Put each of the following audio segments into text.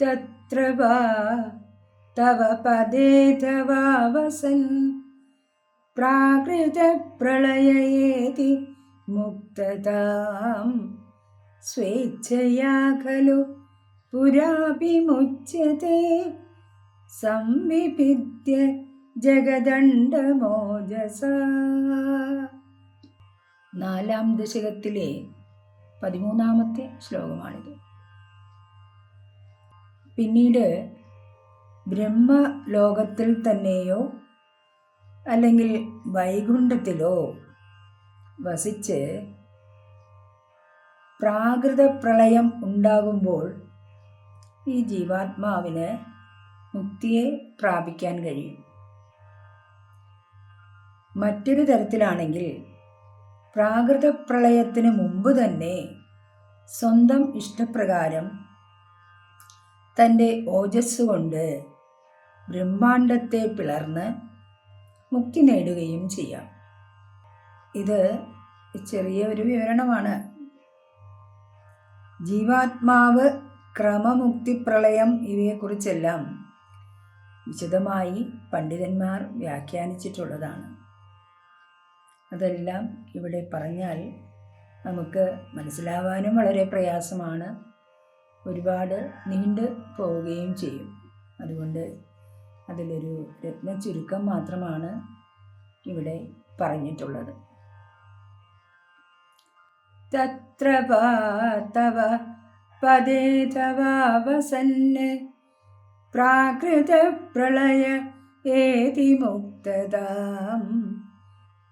तत्र वा तव पदे तवावसन् प्राकृतप्रलययेति मुक्ततां स्वेच्छया खलु पुरापि मुच्यते സംവിഭിദ്യ ജഗദണ്ഡമോജസ നാലാം ദശകത്തിലെ പതിമൂന്നാമത്തെ ശ്ലോകമാണിത് പിന്നീട് ബ്രഹ്മലോകത്തിൽ തന്നെയോ അല്ലെങ്കിൽ വൈകുണ്ഠത്തിലോ വസിച്ച് പ്രാകൃത പ്രളയം ഉണ്ടാകുമ്പോൾ ഈ ജീവാത്മാവിന് മുക്തിയെ പ്രാപിക്കാൻ കഴിയും. മറ്റൊരു തരത്തിലാണെങ്കിൽ പ്രാകൃത പ്രളയത്തിന് മുമ്പ് തന്നെ സ്വന്തം ഇഷ്ടപ്രകാരം തന്റെ ഓജസ് കൊണ്ട് ബ്രഹ്മാണ്ടത്തെ പിളർന്ന് മുക്തി നേടുകയും ചെയ്യാം. ഇത് ചെറിയ ഒരു വിവരണമാണ്. ജീവാത്മാവ് ക്രമമുക്തി പ്രളയം ഇവയെക്കുറിച്ചെല്ലാം വിശദമായി പണ്ഡിതന്മാർ വ്യാഖ്യാനിച്ചിട്ടുള്ളതാണ്. അതെല്ലാം ഇവിടെ പറഞ്ഞാൽ നമുക്ക് മനസ്സിലാവാനും വളരെ പ്രയാസമാണ്. ഒരുപാട് നീണ്ടു പോവുകയും ചെയ്യും. അതുകൊണ്ട് അതിലൊരു രത്ന ചുരുക്കം മാത്രമാണ് ഇവിടെ പറഞ്ഞിട്ടുള്ളത്. തത്ര തവ പദേ തവാവസന്ന് പ്രാകൃതപ്രളയ ഏതി മുക്തതാം.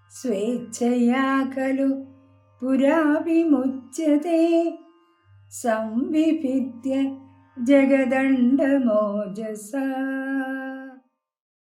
സ്വേച്ഛയാ ഖലു സംവിഭിദ്യ ജഗദണ്ഡമോജസ